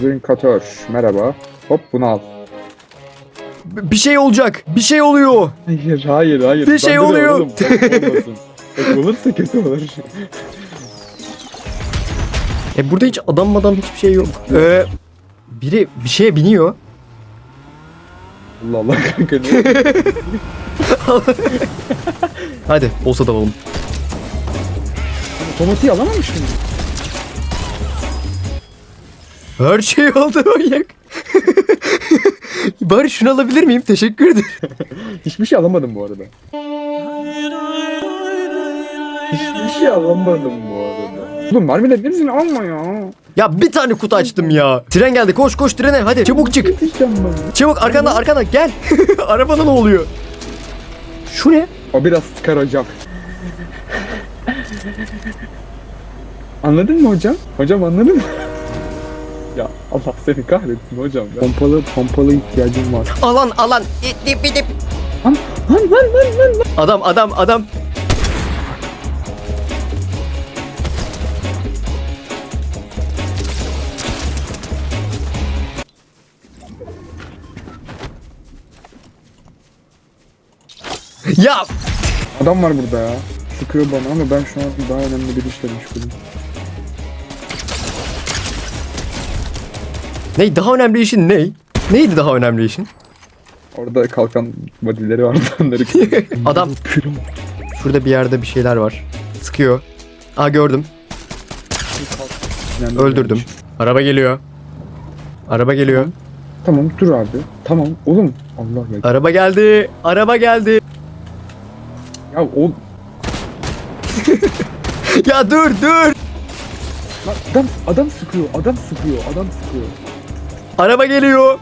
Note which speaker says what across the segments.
Speaker 1: Zinkatör. Merhaba. Hop bunu al.
Speaker 2: B- Bir şey olacak. Bir şey oluyor.
Speaker 1: Hayır hayır hayır.
Speaker 2: Bir şey
Speaker 1: Bende de
Speaker 2: oluyor.
Speaker 1: oğlum, bak olmasın. Bak olursa kötü olur.
Speaker 2: E burada hiç adam madam hiçbir şey yok. Ee, biri bir şeye biniyor.
Speaker 1: Allah Allah kanka ne?
Speaker 2: Hadi olsa da alalım.
Speaker 1: Otomatiği alamamıştım.
Speaker 2: Her şey oldu manyak. Bari şunu alabilir miyim? Teşekkür ederim.
Speaker 1: Hiçbir şey alamadım bu arada. Hiçbir şey alamadım bu arada. Oğlum mermilerin hepsini alma ya.
Speaker 2: Ya bir tane kutu açtım ya. Tren geldi. Koş koş trene. Hadi çabuk çık.
Speaker 1: Ben.
Speaker 2: Çabuk arkanda arkanda gel. Arabana ne oluyor? Şu ne?
Speaker 1: O biraz sıkar hocam. Anladın mı hocam? Hocam anladın mı? Ya Allah seni kahretsin hocam. Ya. Pompalı pompalı ihtiyacım var.
Speaker 2: Alan alan. İdip idip.
Speaker 1: Lan lan lan lan lan. lan.
Speaker 2: Adam adam adam. Ya
Speaker 1: Adam var burada ya. Sıkıyor bana ama ben şu an daha önemli bir işle meşgulüm.
Speaker 2: Ne daha önemli işin ne? Neydi daha önemli işin?
Speaker 1: Orada kalkan bodyleri vardı onları
Speaker 2: Adam şurada bir yerde bir şeyler var. Sıkıyor. Aa gördüm.
Speaker 1: Yani
Speaker 2: Öldürdüm. Araba geliyor. Araba geliyor.
Speaker 1: Tamam dur abi. Tamam oğlum. Allah ya.
Speaker 2: Araba geldi. Araba geldi.
Speaker 1: Ya o
Speaker 2: Ya dur dur.
Speaker 1: Lan adam adam sıkıyor. Adam sıkıyor. Adam sıkıyor.
Speaker 2: Araba geliyor.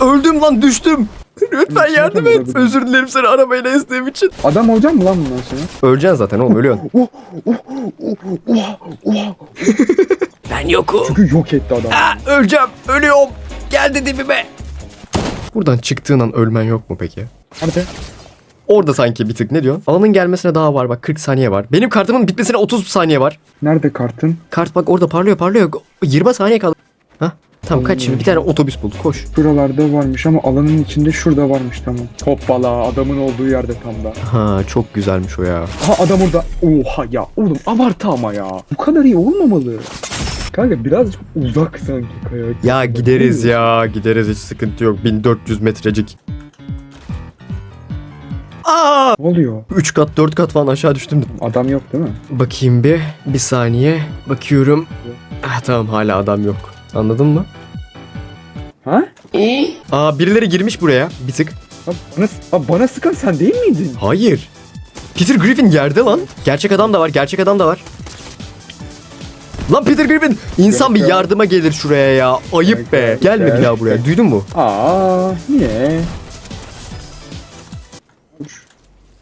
Speaker 2: Öldüm lan düştüm. Lütfen
Speaker 1: Şey
Speaker 2: yardım et. Özür dilerim seni arabayla ezdiğim için.
Speaker 1: Adam olacak mı lan bundan sonra?
Speaker 2: Öleceksin zaten oğlum ölüyorsun.
Speaker 1: Oh, oh, oh.
Speaker 2: Ben yokum.
Speaker 1: Çünkü yok etti adam.
Speaker 2: Aa, öleceğim. Ölüyorum. Geldi dibime. Buradan çıktığın an ölmen yok mu peki?
Speaker 1: Nerede?
Speaker 2: Orada sanki bir tık ne diyorsun? Alanın gelmesine daha var bak 40 saniye var. Benim kartımın bitmesine 30 saniye var.
Speaker 1: Nerede kartın?
Speaker 2: Kart bak orada parlıyor parlıyor. 20 saniye kaldı. Hah. Tamam kaç şimdi bir tane otobüs bul koş.
Speaker 1: Şuralarda varmış ama alanın içinde şurada varmış tamam. Hoppala adamın olduğu yerde tam da.
Speaker 2: Ha çok güzelmiş o ya.
Speaker 1: Ha adam orada. Oha ya oğlum abartı ama ya. Bu kadar iyi olmamalı. Kanka birazcık uzak sanki kaya.
Speaker 2: Ya gideriz ya gideriz hiç sıkıntı yok 1400 metrecik. Aa!
Speaker 1: Ne oluyor?
Speaker 2: 3 kat 4 kat falan aşağı düştüm.
Speaker 1: Adam yok değil mi?
Speaker 2: Bakayım bir bir saniye bakıyorum. Ah, tamam hala adam yok. Anladın mı?
Speaker 1: Ha?
Speaker 2: Aa birileri girmiş buraya bir tık.
Speaker 1: Ha, bana, ha, bana sıkan sen değil miydin?
Speaker 2: Hayır. Peter Griffin yerde lan. Gerçek adam da var gerçek adam da var. Lan Peter Griffin insan bir
Speaker 1: ya.
Speaker 2: yardıma gelir şuraya ya. Ayıp
Speaker 1: Yok
Speaker 2: be.
Speaker 1: ya,
Speaker 2: Gelme bir daha buraya. Duydun mu?
Speaker 1: Aa niye?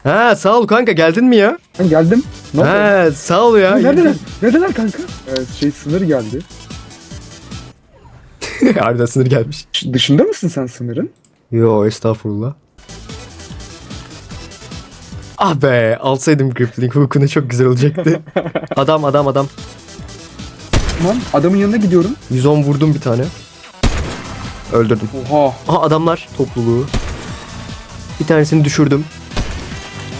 Speaker 2: Ha sağ ol kanka geldin mi ya?
Speaker 1: Ben geldim. Ne oldu?
Speaker 2: Ha sağ ol ya.
Speaker 1: Neredeler? Neredeler kanka? Evet, şey sınır geldi.
Speaker 2: Harbiden sınır gelmiş.
Speaker 1: Dışında mısın sen sınırın?
Speaker 2: Yo estağfurullah. Ah be alsaydım grappling hook'unu çok güzel olacaktı. adam adam adam.
Speaker 1: Tamam adamın yanına gidiyorum.
Speaker 2: 110 vurdum bir tane. Öldürdüm.
Speaker 1: Oha.
Speaker 2: Aha adamlar topluluğu. Bir tanesini düşürdüm.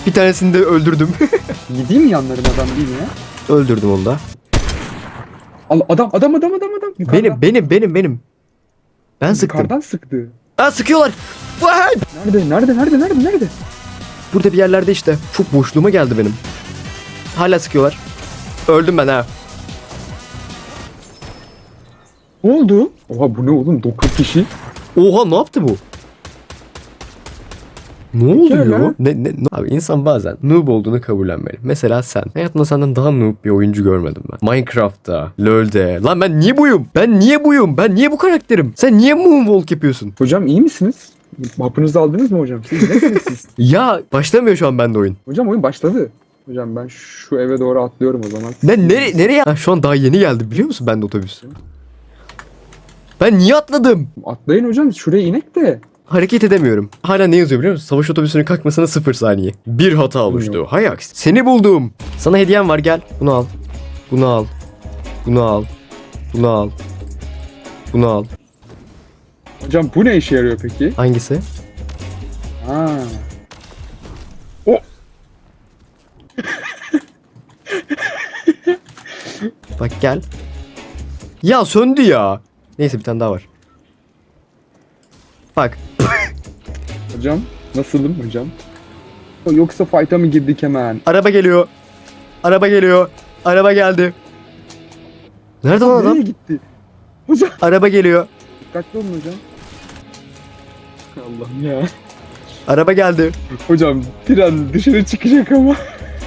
Speaker 2: Bir tanesini de öldürdüm.
Speaker 1: Gideyim yanlarına adam değil mi ya?
Speaker 2: öldürdüm onu da.
Speaker 1: Al adam adam adam adam adam.
Speaker 2: Benim benim benim benim. Ben sıktım.
Speaker 1: Yukarıdan sıktı.
Speaker 2: Aa sıkıyorlar. Vay!
Speaker 1: Nerede nerede nerede nerede nerede?
Speaker 2: Burada bir yerlerde işte. Çok boşluğuma geldi benim. Hala sıkıyorlar. Öldüm ben ha.
Speaker 1: Ne oldu? Oha bu ne oğlum 9 kişi.
Speaker 2: Oha ne yaptı bu? Ne oluyor? Ne, ne, ne- Abi insan bazen noob olduğunu kabullenmeli. Mesela sen. Hayatımda senden daha noob bir oyuncu görmedim ben. Minecraft'ta, LoL'de. Lan ben niye buyum? Ben niye buyum? Ben niye bu karakterim? Sen niye moonwalk yapıyorsun?
Speaker 1: Hocam iyi misiniz? Hapınızı aldınız mı hocam? Siz nesiniz siz?
Speaker 2: Ya başlamıyor şu an bende oyun.
Speaker 1: hocam oyun başladı. Hocam ben şu eve doğru atlıyorum o zaman.
Speaker 2: Ben nere nereye? Ha, şu an daha yeni geldi biliyor musun bende otobüs? Ben niye atladım?
Speaker 1: Atlayın hocam şuraya inek de.
Speaker 2: Hareket edemiyorum. Hala ne yazıyor biliyor musun? Savaş otobüsünün kalkmasına 0 saniye. Bir hata oluştu. Hay aksi. Seni buldum. Sana hediyem var gel. Bunu al. Bunu al. Bunu al. Bunu al. Bunu al.
Speaker 1: Hocam bu ne işe yarıyor peki?
Speaker 2: Hangisi?
Speaker 1: Ha. O
Speaker 2: Bak gel. Ya söndü ya. Neyse bir tane daha var. Bak.
Speaker 1: Hocam nasılım hocam? Yoksa fight'a mı girdik hemen?
Speaker 2: Araba geliyor. Araba geliyor. Araba geldi. Nerede lan adam?
Speaker 1: Nereye gitti? Hocam
Speaker 2: Araba geliyor.
Speaker 1: dikkatli olun hocam. Allah'ım ya.
Speaker 2: Araba geldi.
Speaker 1: Hocam tren dışarı çıkacak ama.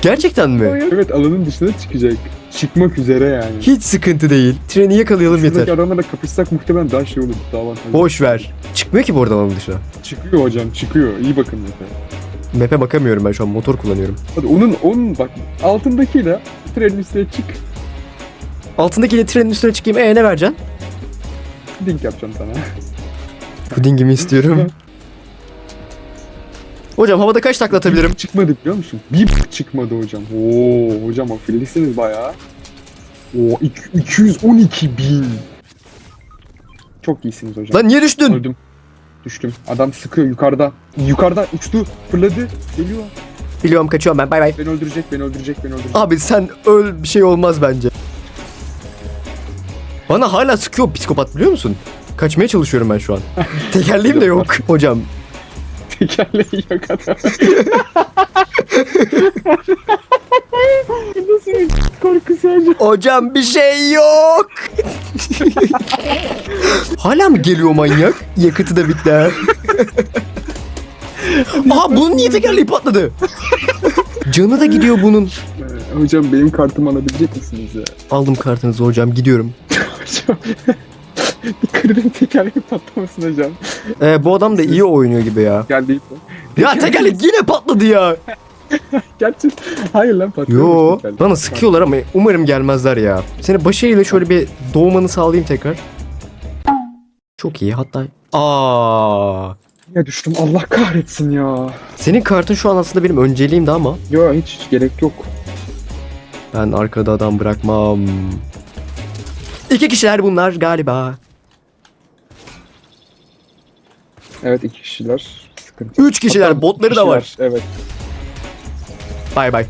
Speaker 2: Gerçekten mi?
Speaker 1: evet alanın dışına çıkacak. Çıkmak üzere yani.
Speaker 2: Hiç sıkıntı değil. Treni yakalayalım
Speaker 1: Şuradaki
Speaker 2: yeter.
Speaker 1: adamlarla kapışsak muhtemelen daha şey olur. Daha avantajlı.
Speaker 2: Boş ver. Çıkmıyor ki bu arada alanın dışına.
Speaker 1: Çıkıyor hocam çıkıyor. İyi bakın mesela.
Speaker 2: Map'e bakamıyorum ben şu an motor kullanıyorum.
Speaker 1: Hadi onun onun bak altındakiyle trenin üstüne çık.
Speaker 2: Altındakiyle trenin üstüne çıkayım. Ee ne vereceksin?
Speaker 1: Link yapacağım sana.
Speaker 2: Pudingimi istiyorum. Hocam havada kaç takla atabilirim?
Speaker 1: Bir çıkmadı biliyor musun? Bir çıkmadı hocam. Oo hocam afillisiniz bayağı. Oo iki- 212 bin. Çok iyisiniz hocam.
Speaker 2: Lan niye düştün?
Speaker 1: Öldüm. Düştüm. Adam sıkıyor yukarıda. Yukarıda uçtu. Fırladı. Geliyor.
Speaker 2: Biliyorum kaçıyorum ben bay bay.
Speaker 1: Beni öldürecek, beni öldürecek, beni öldürecek.
Speaker 2: Abi sen öl bir şey olmaz bence. Bana hala sıkıyor psikopat biliyor musun? Kaçmaya çalışıyorum ben şu an. Tekerleğim de yok. Hocam
Speaker 1: Tekerleği yok adam. Nasıl bir korkusu hocam?
Speaker 2: Hocam bir şey yok. Hala mı geliyor manyak? Yakıtı da bitti ha. Aha bunun niye tekerleği patladı? Canı da gidiyor bunun.
Speaker 1: Hocam benim kartımı alabilecek misiniz ya?
Speaker 2: Aldım kartınızı hocam gidiyorum.
Speaker 1: Hocam. Dikkat edin tekerleği patlamasın hocam.
Speaker 2: Ee, bu adam da iyi oynuyor gibi ya.
Speaker 1: Geldi.
Speaker 2: Ya tekerlek yine patladı ya.
Speaker 1: Gerçi hayır lan patlıyor.
Speaker 2: Yo bana sıkıyorlar ama umarım gelmezler ya. Seni başarıyla şöyle bir doğmanı sağlayayım tekrar. Çok iyi hatta. Aa.
Speaker 1: Ya düştüm Allah kahretsin ya.
Speaker 2: Senin kartın şu an aslında benim önceliğimdi ama
Speaker 1: Yo hiç, hiç gerek yok.
Speaker 2: ben arkada adam bırakmam. İki kişiler bunlar galiba.
Speaker 1: Evet iki kişiler. Sıkıntı.
Speaker 2: Üç kişiler,
Speaker 1: Hatta
Speaker 2: botları da var.
Speaker 1: kişiler, Evet.
Speaker 2: Bay bay.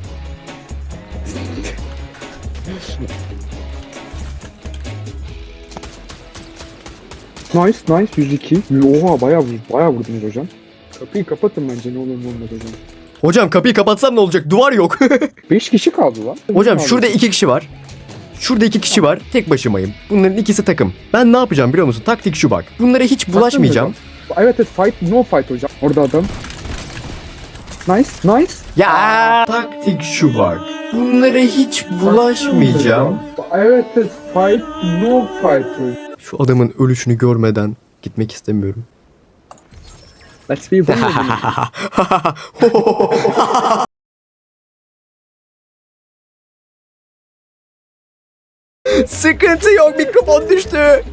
Speaker 1: Nice nice 102. Oha bayağı bayağı vurdunuz hocam. Kapıyı kapatın bence ne olur ne olmaz hocam.
Speaker 2: Hocam kapıyı kapatsam ne olacak? Duvar yok.
Speaker 1: 5 kişi kaldı lan.
Speaker 2: Hocam
Speaker 1: Kaldı.
Speaker 2: şurada iki kişi var. Şurada iki kişi var. Tek başımayım. Bunların ikisi takım. Ben ne yapacağım biliyor musun? Taktik şu bak. Bunlara hiç bulaşmayacağım.
Speaker 1: Evet evet fight no fight hocam. Orada adam. Nice nice.
Speaker 2: Ya taktik şu bak. Bunlara hiç bulaşmayacağım.
Speaker 1: Evet evet fight no fight hocam.
Speaker 2: Şu adamın ölüşünü görmeden gitmek istemiyorum.
Speaker 1: Let's be one.
Speaker 2: Sıkıntı yok mikrofon düştü.